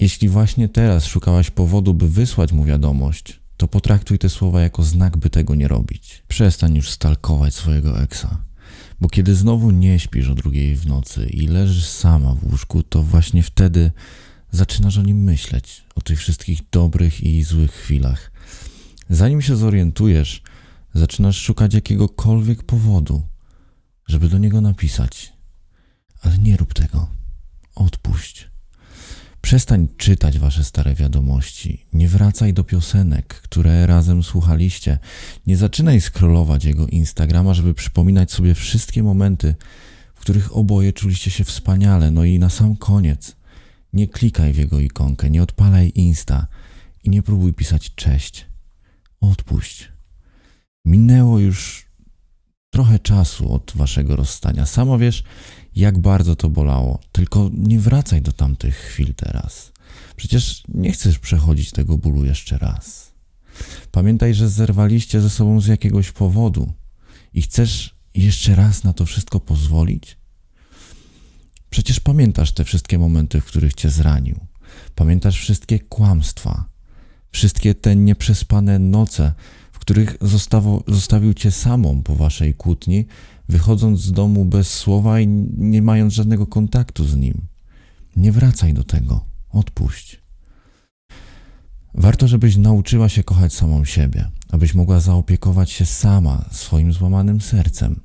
Jeśli właśnie teraz szukałaś powodu, by wysłać mu wiadomość, to potraktuj te słowa jako znak, by tego nie robić. Przestań już stalkować swojego eksa. Bo kiedy znowu nie śpisz o drugiej w nocy i leżysz sama w łóżku, to właśnie wtedy zaczynasz o nim myśleć, o tych wszystkich dobrych i złych chwilach. Zanim się zorientujesz, zaczynasz szukać jakiegokolwiek powodu, żeby do niego napisać. Ale nie rób tego. Odpuść. Przestań czytać wasze stare wiadomości. Nie wracaj do piosenek, które razem słuchaliście. Nie zaczynaj scrollować jego Instagrama, żeby przypominać sobie wszystkie momenty, w których oboje czuliście się wspaniale. No i na sam koniec, nie klikaj w jego ikonkę, nie odpalaj Insta i nie próbuj pisać cześć. Odpuść. Minęło już trochę czasu od waszego rozstania. Samo wiesz, jak bardzo to bolało. Tylko nie wracaj do tamtych chwil teraz. Przecież nie chcesz przechodzić tego bólu jeszcze raz. Pamiętaj, że zerwaliście ze sobą z jakiegoś powodu i chcesz jeszcze raz na to wszystko pozwolić? Przecież pamiętasz te wszystkie momenty, w których cię zranił. Pamiętasz wszystkie kłamstwa, wszystkie te nieprzespane noce, których zostawo, zostawił cię samą po waszej kłótni, wychodząc z domu bez słowa i nie mając żadnego kontaktu z nim. Nie wracaj do tego, odpuść. Warto, żebyś nauczyła się kochać samą siebie, abyś mogła zaopiekować się sama swoim złamanym sercem.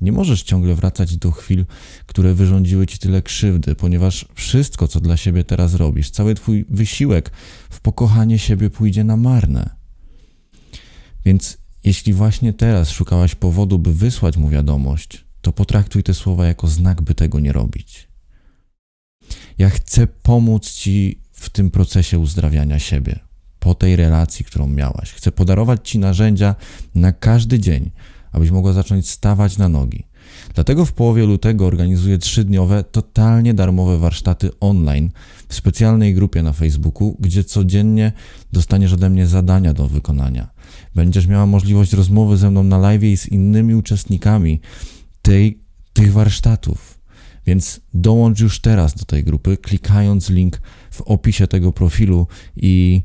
Nie możesz ciągle wracać do chwil, które wyrządziły ci tyle krzywdy, ponieważ wszystko, co dla siebie teraz robisz, cały twój wysiłek w pokochanie siebie pójdzie na marne. Więc jeśli właśnie teraz szukałaś powodu, by wysłać mu wiadomość, to potraktuj te słowa jako znak, by tego nie robić. Ja chcę pomóc ci w tym procesie uzdrawiania siebie, po tej relacji, którą miałaś. Chcę podarować ci narzędzia na każdy dzień, abyś mogła zacząć stawać na nogi. Dlatego w połowie lutego organizuję trzydniowe, totalnie darmowe warsztaty online w specjalnej grupie na Facebooku, gdzie codziennie dostaniesz ode mnie zadania do wykonania. Będziesz miała możliwość rozmowy ze mną na live i z innymi uczestnikami tej, tych warsztatów. Więc dołącz już teraz do tej grupy, klikając link w opisie tego profilu i